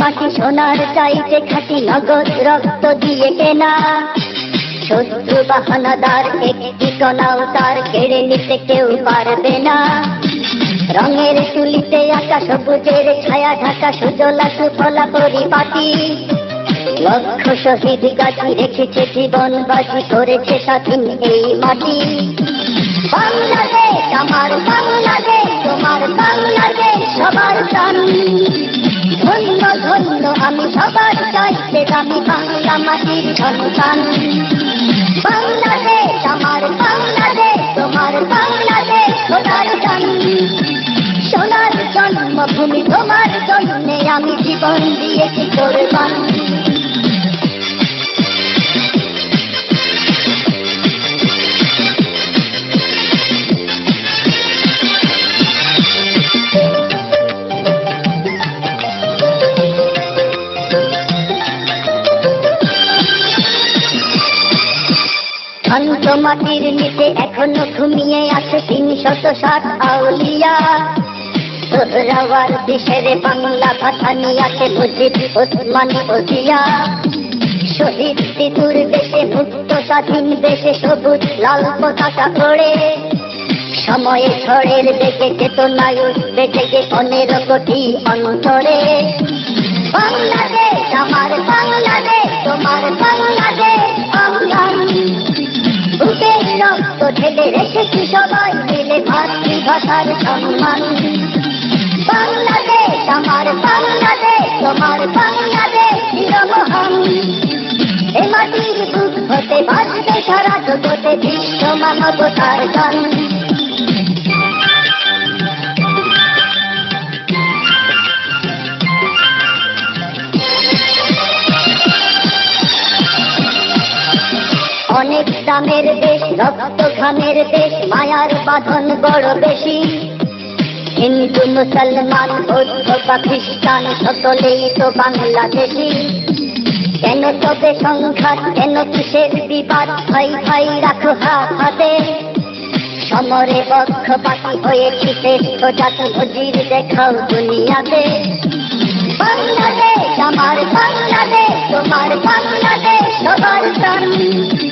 মাটি সোনার চাইতে খাটি নগদ রক্ত দিয়ে কেনা। শত্রু বাহানাদার একটি কণাও তার কেড়ে নিতে কেউ পারবে না। রঙের তুলিতে আঁকা সবুজের ছায়া ঢাকা সুজলা সুফলা পরিপাটি। লক্ষ শহীদ গাছি রেখেছে জীবন বাজি করেছে স্বাধীন এই মাটি। বাংলাদেশ আমার বাংলাদেশ তোমার বাংলাদেশ সবার প্রাণ। ধন্য ধন্য, আমি সবার চাইতে দামি বাংলা মাটির সন্তান। বাংলাদেশ আমার বাংলাদেশ, তোমার বাংলাদেশ সোনার গান সোনার জন্মভূমি তোমার জন্যে আমি জীবন দিয়েছি কোরবান। শান্ত মাটির নিচে এখনও ঘুমিয়ে আছে তিন শত ষাট আউলিয়া। দেশের বাংলা ভাষা নিয়ে আছে শহীদ দেশে স্বাধীন দেশে সবুজ লাল পতাকা ওড়ে। সময়ে ঝড়ের বেগে চেতনায় উঠবে জেগে পনেরো কোটি অন্তরে। বাংলাদেশ, আমার বাংলাদেশ, তোমার বাংলাদেশ। ঢেলে রেখেছি সবাই মিলে মাতৃভাষার সম্মান। বাংলাদেশ, আমার বাংলাদেশ, তোমার বাংলাদেশ মাটির বুক হতে বাঁচবে সারা জগতে বিশ্ব মানবতার গান। অনেক দামের রক্ত ঘামের দেশ, মায়ার বাঁধন বড় বেশি। হিন্দু, মুসলমান, বৌদ্ধ খ্রিস্টান, সকলেই তো বাংলাদেশি। কেন তবে সংঘাত, কেন কিসের বিবাদ? ভাই ভাই, রাখো হাতে সমরে পক্ষপাতি হয়েছি শ্রেষ্ঠ জাতি হজির দেখাও দুনিয়াতে। বাংলাদেশ, আমার বাংলাদেশ, তোমার বাংলাদেশ, সবার প্রাণ।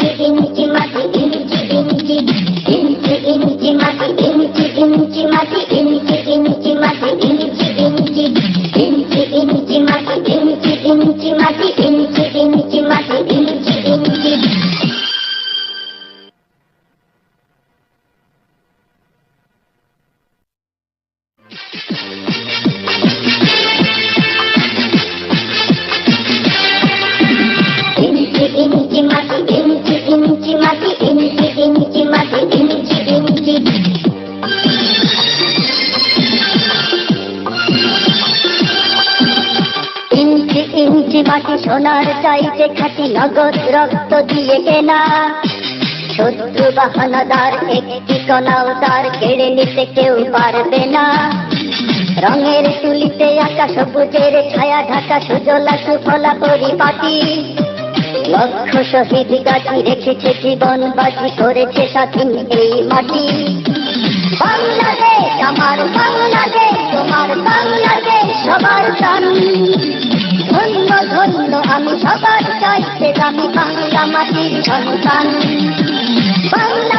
ইঞ্চি মাটি সোনার চাইতে খাটি নগদ রক্ত দিয়ে কেনা শত্রু বাহানাদার একটি কণাও তার কেড়ে নিতে কেউ পারবে না রঙের তুলিতে আঁকা সবুজের ছায়া ঢাকা সুজলা সুফলা পরিপাটি। লক্ষ শহীদ গাছি রেখেছে জীবন বাজি করেছে স্বাধীন এই মাটি। বাংলাদেশ, আমার বাংলাদেশ, তোমার বাংলাদেশ, সবার ধন্য ধন্য, আমি সবার চাইতে দামি বাংলা মাটির সন্তান। আমার